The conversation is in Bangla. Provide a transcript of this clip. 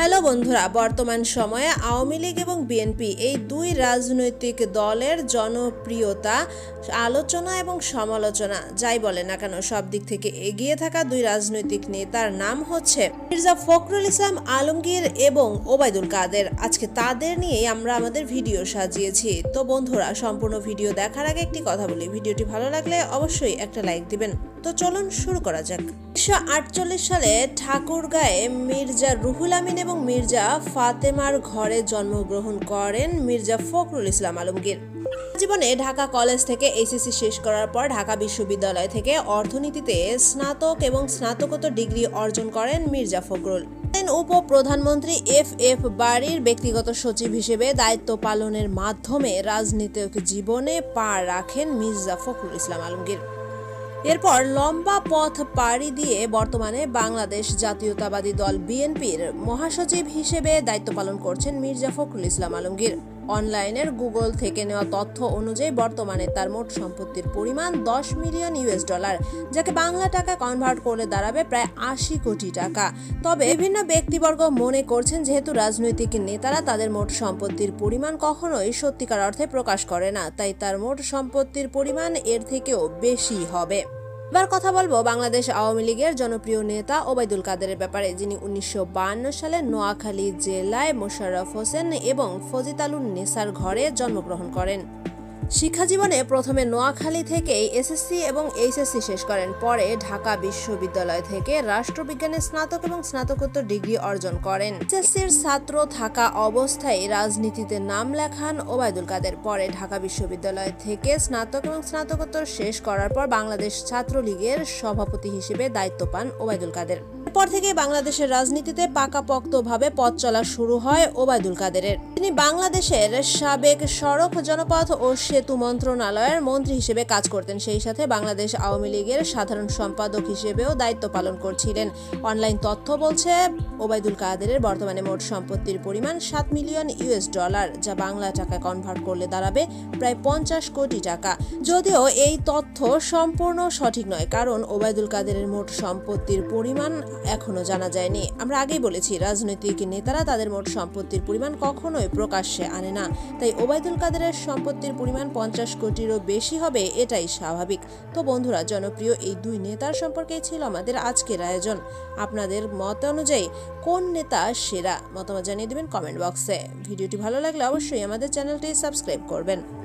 হ্যালো বন্ধুরা, বর্তমান সময়ে আওয়ামী লীগ এবং বিএনপি এই দুই রাজনৈতিক দলের জনপ্রিয়তা, আলোচনা এবং সমালোচনা, যাই বলে না কেন, সব দিক থেকে এগিয়ে থাকা দুই রাজনৈতিক নেতার নাম হচ্ছে মির্জা ফখরুল ইসলাম আলমগীর এবং ওবায়দুল কাদের। আজকে তাদের নিয়েই আমরা আমাদের ভিডিও সাজিয়েছি। তো বন্ধুরা, সম্পূর্ণ ভিডিও দেখার আগে একটি কথা বলি। ভিডিওটি ভালো লাগলে অবশ্যই একটা লাইক দিবেন। তো চলুন শুরু করা যাক। উনিশশো আটচল্লিশ সালে ঠাকুরগাঁয়ে মির্জা রুহুল আমিন এবং মির্জা ফাতেমার ঘরে জন্মগ্রহণ করেন মির্জা ফখরুল ইসলাম আলমগীর। জীবনে ঢাকা কলেজ থেকে এসএসসি শেষ করার পর ঢাকা বিশ্ববিদ্যালয় থেকে অর্থনীতিতে স্নাতক এবং স্নাতকোত্তর ডিগ্রি অর্জন করেন মির্জা ফখরুল। উপ প্রধানমন্ত্রী এফ এফ বাড়ির ব্যক্তিগত সচিব হিসেবে দায়িত্ব পালনের মাধ্যমে রাজনীতিক জীবনে পা রাখেন মির্জা ফখরুল ইসলাম আলমগীর। এরপর লম্বা পথ পাড়ি দিয়ে বর্তমানে বাংলাদেশ জাতীয়তাবাদী দল বিএনপির মহাসচিব হিসেবে দায়িত্ব পালন করছেন মির্জা ফখরুল ইসলাম আলমগীর। অনলাইনের গুগল থেকে নেওয়া তথ্য অনুযায়ী বর্তমানে তার মোট সম্পত্তির পরিমাণ দশ মিলিয়ন ইউএস ডলার, যাকে বাংলা টাকা কনভার্ট করলে দাঁড়াবে প্রায় আশি কোটি টাকা। তবে বিভিন্ন ব্যক্তিবর্গ মনে করছেন যেহেতু রাজনৈতিক নেতারা তাদের মোট সম্পত্তির পরিমাণ কখনোই সত্যিকার অর্থে প্রকাশ করে না, তাই তার মোট সম্পত্তির পরিমাণ এর থেকেও বেশি হবে। এবার কথা বলব বাংলাদেশ আওয়ামী লীগের জনপ্রিয় নেতা ওবায়দুল কাদেরের ব্যাপারে, যিনি উনিশশো বায়ান্ন সালে নোয়াখালী জেলায় মোশাররফ হোসেন এবং ফজিতালুন নেসার ঘরে জন্মগ্রহণ করেন। শিক্ষা জীবনে প্রথমে নোয়াখালী থেকেই এসএসসি এবং এইচএসসি শেষ করেন, পরে ঢাকা বিশ্ববিদ্যালয় থেকে রাষ্ট্রবিজ্ঞানে স্নাতক এবং স্নাতকোত্তর ডিগ্রি অর্জন করেন। এসএসসির ছাত্র থাকা অবস্থায় রাজনীতিতে নাম লেখান ওবায়দুল কাদের, পরে ঢাকা বিশ্ববিদ্যালয় থেকে স্নাতক এবং স্নাতকোত্তর শেষ করার পর বাংলাদেশ ছাত্রলীগের সভাপতি হিসেবে দায়িত্ব পান ওবায়দুল কাদের। এরপর থেকে বাংলাদেশের রাজনীতিতে পাকাপোক্তভাবে পথ চলা শুরু হয় ওবায়দুল কাদেরের। তিনি বাংলাদেশের সাবেক সড়ক জনপথ ও সেতু মন্ত্রণালয়ের মন্ত্রী হিসেবে কাজ করতেন। সেই সাথে বাংলাদেশ আওয়ামী লীগের সাধারণ সম্পাদক হিসেবেও দায়িত্ব পালন করছিলেন। অনলাইন তথ্য বলছে, ওবায়দুল কাদেরের বর্তমানে মোট সম্পত্তির পরিমাণ সাত মিলিয়ন ইউএস ডলার, যা বাংলা টাকায় কনভার্ট করলে দাঁড়াবে প্রায় পঞ্চাশ কোটি টাকা। যদিও এই তথ্য সম্পূর্ণ সঠিক নয়, কারণ ওবায়দুল কাদেরের মোট সম্পত্তির পরিমাণ এখনও জানা যায়নি। আমরা আগেই বলেছি, রাজনৈতিক নেতারা তাদের মোট সম্পত্তির পরিমাণ কখনোই প্রকাশ্যে আনে না। তাই ওবায়দুল কাদেরের সম্পত্তির পরিমাণ পঞ্চাশ কোটিরও বেশি হবে, এটাই স্বাভাবিক। তো বন্ধুরা, জনপ্রিয় এই দুই নেতার সম্পর্কে ছিল আমাদের আজকের আয়োজন। আপনাদের মত অনুযায়ী কোন নেতা সেরা? মতামত জানিয়ে দেবেন কমেন্ট বক্সে। ভিডিওটি ভালো লাগলে অবশ্যই আমাদের চ্যানেলটি সাবস্ক্রাইব করবেন।